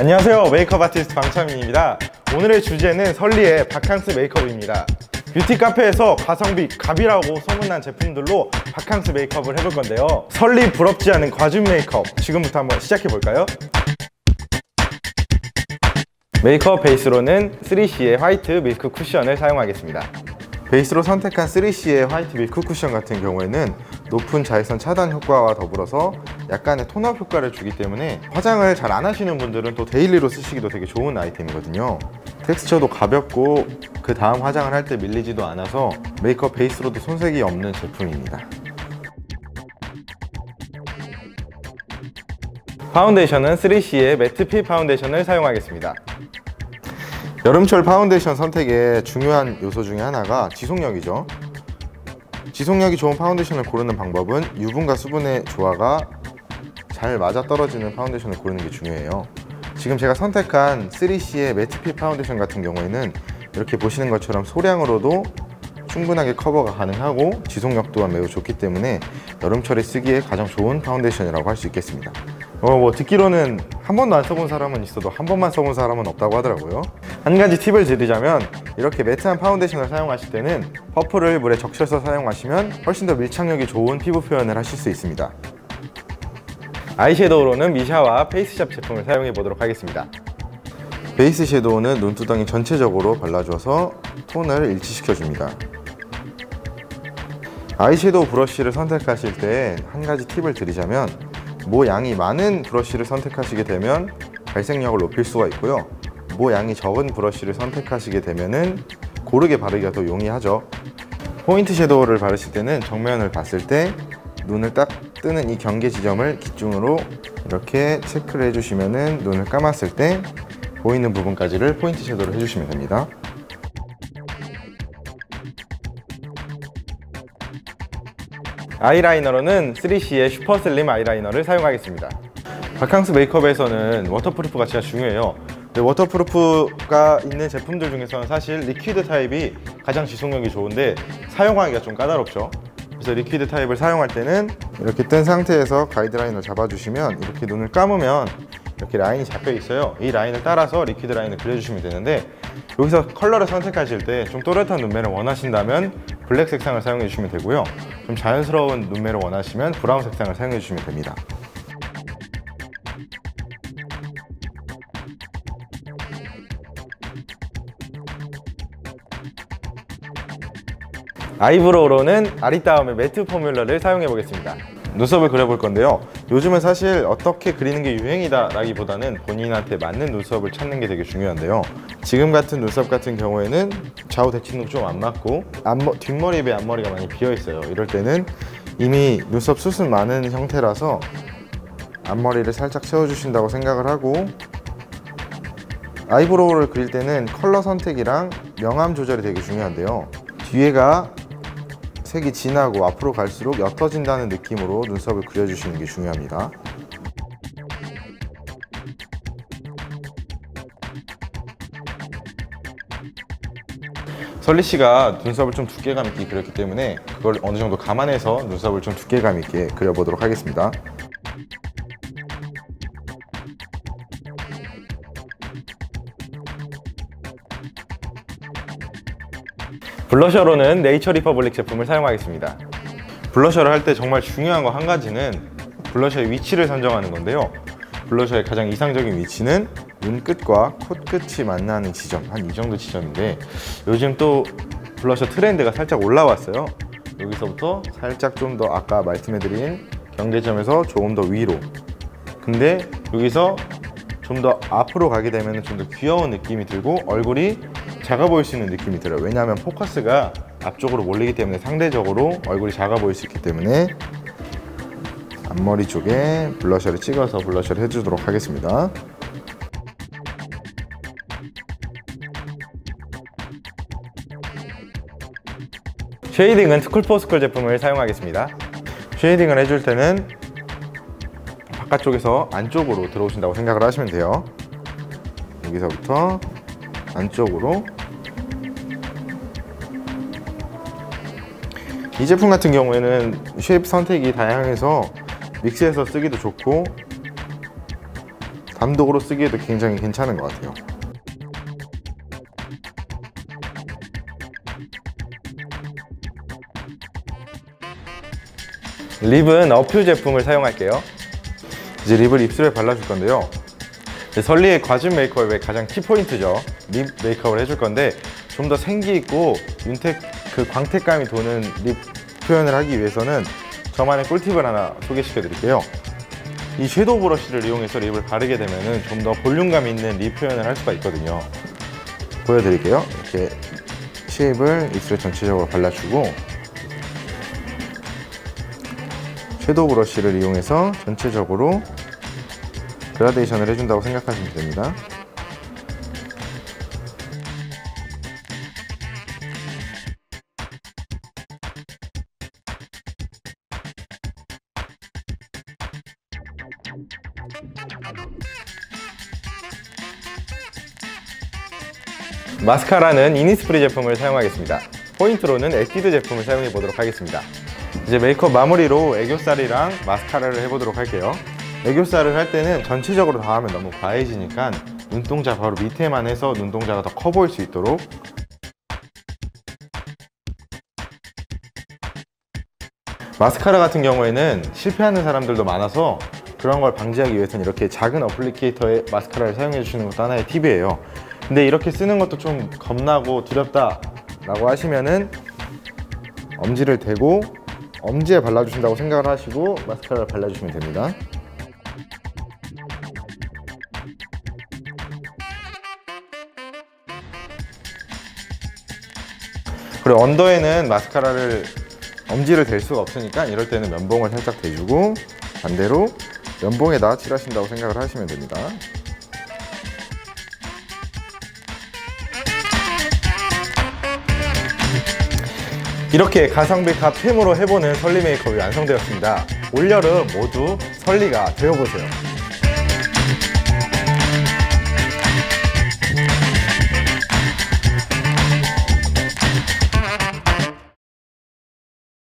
안녕하세요. 메이크업 아티스트 방창민입니다. 오늘의 주제는 설리의 바캉스 메이크업입니다. 뷰티 카페에서 가성비 갑이라고 소문난 제품들로 바캉스 메이크업을 해볼 건데요. 설리 부럽지 않은 과즙 메이크업 지금부터 한번 시작해 볼까요? 메이크업 베이스로는 3CE의 화이트 밀크 쿠션을 사용하겠습니다 베이스로 선택한 3CE의 화이트 밀크 쿠션 같은 경우에는 높은 자외선 차단 효과와 더불어서 약간의 톤업 효과를 주기 때문에 화장을 잘 안 하시는 분들은 또 데일리로 쓰시기도 되게 좋은 아이템이거든요. 텍스처도 가볍고 그 다음 화장을 할 때 밀리지도 않아서 메이크업 베이스로도 손색이 없는 제품입니다. 파운데이션은 3CE의 매트핏 파운데이션을 사용하겠습니다 여름철 파운데이션 선택의 중요한 요소 중에 하나가 지속력이죠. 지속력이 좋은 파운데이션을 고르는 방법은 유분과 수분의 조화가 잘 맞아떨어지는 파운데이션을 고르는 게 중요해요. 지금 제가 선택한 3CE의 매트핏 파운데이션 같은 경우에는 이렇게 보시는 것처럼 소량으로도 충분하게 커버가 가능하고 지속력 또한 매우 좋기 때문에 여름철에 쓰기에 가장 좋은 파운데이션이라고 할 수 있겠습니다. 어, 뭐 듣기로는 한 번도 안 써본 사람은 있어도 한 번만 써본 사람은 없다고 하더라고요 한 가지 팁을 드리자면 이렇게 매트한 파운데이션을 사용하실 때는 퍼프를 물에 적셔서 사용하시면 훨씬 더 밀착력이 좋은 피부 표현을 하실 수 있습니다. 아이섀도우로는 미샤와 페이스샵 제품을 사용해 보도록 하겠습니다. 베이스 섀도우는 눈두덩이 전체적으로 발라줘서 톤을 일치시켜 줍니다. 아이섀도우 브러쉬를 선택하실 때 한 가지 팁을 드리자면 모 양이 많은 브러쉬를 선택하시게 되면 발색력을 높일 수가 있고요 모 양이 적은 브러쉬를 선택하시게 되면 고르게 바르기가 더 용이하죠. 포인트 섀도우를 바르실 때는 정면을 봤을 때 눈을 딱 뜨는 이 경계 지점을 기준으로 이렇게 체크를 해주시면 눈을 감았을 때 보이는 부분까지를 포인트 섀도우를 해주시면 됩니다. 아이라이너로는 3CE의 슈퍼슬림 아이라이너를 사용하겠습니다. 바캉스 메이크업에서는 워터프루프가 진짜 중요해요 근데 워터프루프가 있는 제품들 중에서는 사실 리퀴드 타입이 가장 지속력이 좋은데 사용하기가 좀 까다롭죠. 그래서 리퀴드 타입을 사용할 때는 이렇게 뜬 상태에서 가이드라인을 잡아주시면 이렇게 눈을 감으면 이렇게 라인이 잡혀 있어요. 이 라인을 따라서 리퀴드 라인을 그려주시면 되는데 여기서 컬러를 선택하실 때 좀 또렷한 눈매를 원하신다면 블랙 색상을 사용해 주시면 되고요. 좀 자연스러운 눈매를 원하시면 브라운 색상을 사용해 주시면 됩니다 아이브로우로는 아리따움의 매트 포뮬러를 사용해 보겠습니다. 눈썹을 그려볼 건데요. 요즘은 사실 어떻게 그리는 게 유행이다 라기보다는 본인한테 맞는 눈썹을 찾는 게 되게 중요한데요. 지금 같은 눈썹 같은 경우에는 좌우 대칭도 좀 안 맞고 앞머, 뒷머리 에 앞머리가 많이 비어 있어요. 이럴 때는 이미 눈썹 수순 많은 형태라서 앞머리를 살짝 채워주신다고 생각을 하고 아이브로우를 그릴 때는 컬러 선택이랑 명암 조절이 되게 중요한데요. 뒤에가 색이 진하고 앞으로 갈수록 옅어진다는 느낌으로 눈썹을 그려주시는 게 중요합니다. 설리 씨가 눈썹을 좀 두께감 있게 그렸기 때문에 그걸 어느 정도 감안해서 눈썹을 좀 두께감 있게 그려보도록 하겠습니다. 블러셔로는 네이처 리퍼블릭 제품을 사용하겠습니다. 블러셔를 할 때 정말 중요한 거 한 가지는 블러셔의 위치를 선정하는 건데요. 블러셔의 가장 이상적인 위치는 눈끝과 콧끝이 만나는 지점 한 이 정도 지점인데 요즘 또 블러셔 트렌드가 살짝 올라왔어요. 여기서부터 살짝 좀 더 아까 말씀해드린 경계점에서 조금 더 위로. 근데 여기서 좀 더 앞으로 가게 되면 좀 더 귀여운 느낌이 들고 얼굴이 작아 보일 수 있는 느낌이 들어요. 왜냐하면 포커스가 앞쪽으로 몰리기 때문에 상대적으로 얼굴이 작아 보일 수 있기 때문에 앞머리 쪽에 블러셔를 찍어서 블러셔를 해주도록 하겠습니다. 쉐이딩은 스쿨포스쿨 제품을 사용하겠습니다. 쉐이딩을 해줄 때는 바깥쪽에서 안쪽으로 들어오신다고 생각을 하시면 돼요 여기서부터 안쪽으로 이 제품 같은 경우에는 쉐입 선택이 다양해서 믹스해서 쓰기도 좋고 단독으로 쓰기에도 굉장히 괜찮은 것 같아요. 립은 어퓨 제품을 사용할게요. 이제 립을 입술에 발라줄 건데요. 설리의 과즙 메이크업의 가장 키포인트죠. 립 메이크업을 해줄 건데 좀 더 생기 있고 윤택 그 광택감이 도는 립 표현을 하기 위해서는 저만의 꿀팁을 하나 소개시켜 드릴게요. 이 섀도우 브러쉬를 이용해서 립을 바르게 되면은 좀더 볼륨감 있는 립 표현을 할 수가 있거든요. 보여드릴게요. 이렇게 쉐입을 입술에 전체적으로 발라주고 섀도우 브러쉬를 이용해서 전체적으로 그라데이션을 해준다고 생각하시면 됩니다. 마스카라는 이니스프리 제품을 사용하겠습니다. 포인트로는 에뛰드 제품을 사용해 보도록 하겠습니다. 이제 메이크업 마무리로 애교살이랑 마스카라를 해보도록 할게요. 애교살을 할 때는 전체적으로 다 하면 너무 과해지니까 눈동자 바로 밑에만 해서 눈동자가 더 커 보일 수 있도록 마스카라 같은 경우에는 실패하는 사람들도 많아서 그런 걸 방지하기 위해서는 이렇게 작은 어플리케이터의 마스카라를 사용해 주시는 것도 하나의 팁이에요. 근데 이렇게 쓰는 것도 좀 겁나고 두렵다 라고 하시면은 엄지를 대고 엄지에 발라주신다고 생각을 하시고 마스카라를 발라주시면 됩니다. 그리고 언더에는 마스카라를 엄지를 댈 수가 없으니까 이럴 때는 면봉을 살짝 대주고 반대로 면봉에다 칠하신다고 생각을 하시면 됩니다. 이렇게 가성비 값템으로 해보는 설리 메이크업이 완성되었습니다. 올여름 모두 설리가 되어보세요.